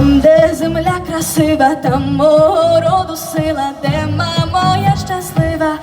Там, де земля красива, там мороду сила, де мама моя щаслива.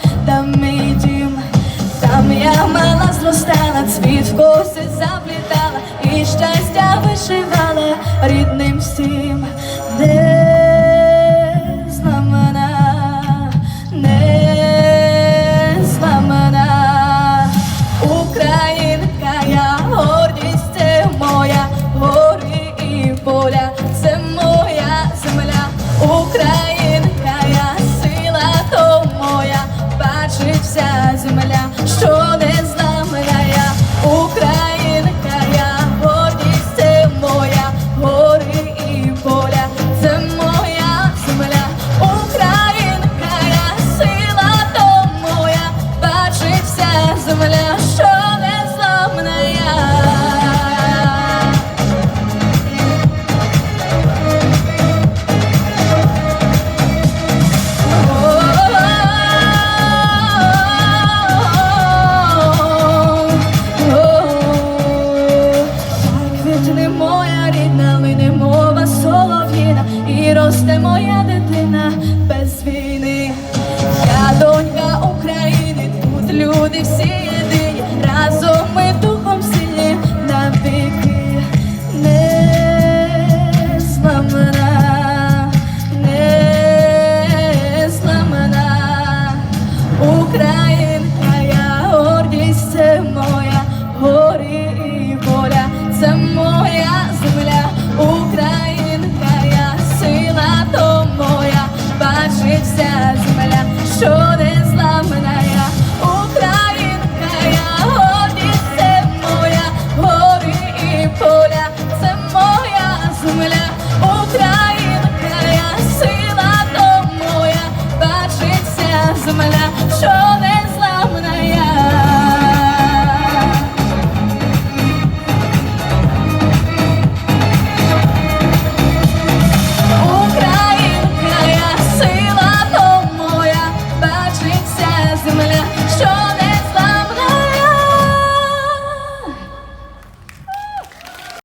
земля, що не зламна. Моя рідна, мине мова солов'їна і росте моя дитина. Україна.